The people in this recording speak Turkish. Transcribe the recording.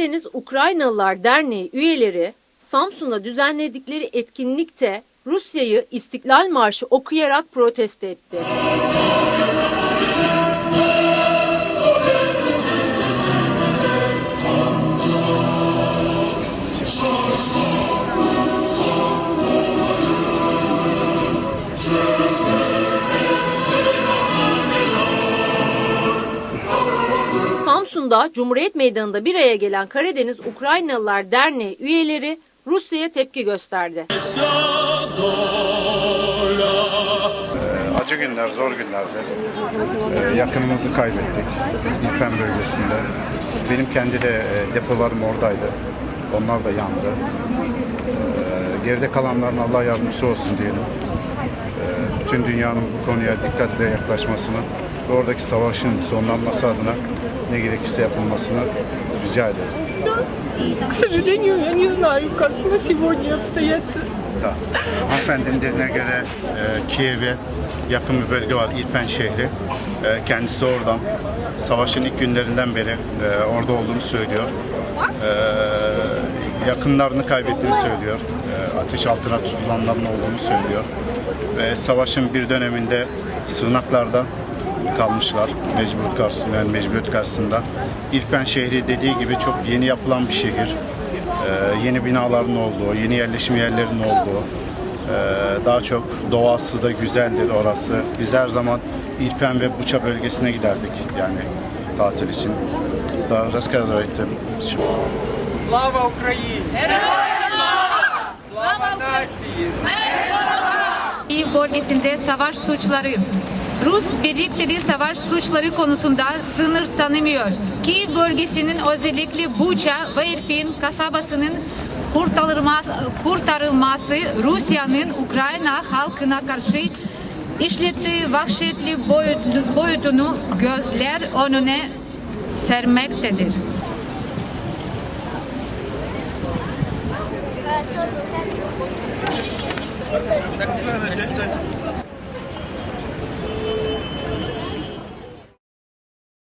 Karadeniz Ukraynalılar Derneği üyeleri Samsun'da düzenledikleri etkinlikte Rusya'yı İstiklal Marşı okuyarak protesto etti. Samsun'da Cumhuriyet Meydanı'nda bir araya gelen Karadeniz Ukraynalılar Derneği üyeleri Rusya'ya tepki gösterdi. Acı günler, zor günlerdi. Ee, yakınımızı kaybettik İlpen bölgesinde. Benim kendi de e, depolarım oradaydı. Onlar da yandı. Ee, geride kalanların Allah yardımcısı olsun diyelim Ee, bütün dünyanın bu konuya dikkatle yaklaşmasını ve oradaki savaşın sonlanması adına ne gerekirse yapılmasını rica ederim. К сожалению, я не знаю, как на сегодня обстоят Da. Hanımefendinin dediğine göre e, Kiev'e yakın bir bölge var, İrpen şehri. E, kendisi oradan. Savaşın ilk günlerinden beri e, orada olduğunu söylüyor. E, yakınlarını kaybettiğini söylüyor. ateş altına tutulanların olduğunu söylüyor. Ve savaşın bir döneminde sığınaklarda kalmışlar mecburiyet karşısında, yani mecburiyet karşısında. İlpen şehri dediği gibi çok yeni yapılan bir şehir. Ee, yeni binaların olduğu, yeni yerleşim yerlerinin olduğu, ee, daha çok doğası da güzeldir orası. Biz her zaman İlpen ve Buça bölgesine giderdik yani tatil için. Daha raskar öğrettim. Slava Ukrayna! Kiev bölgesinde savaş suçları Rus birlikleri savaş suçları konusunda sınır tanımıyor. Kiev bölgesinin özellikle Buça ve Irpin kasabasının kurtarılması, Rusya'nın Ukrayna halkına karşı işlettiği vahşetli boyutunu gözler önüne sermektedir.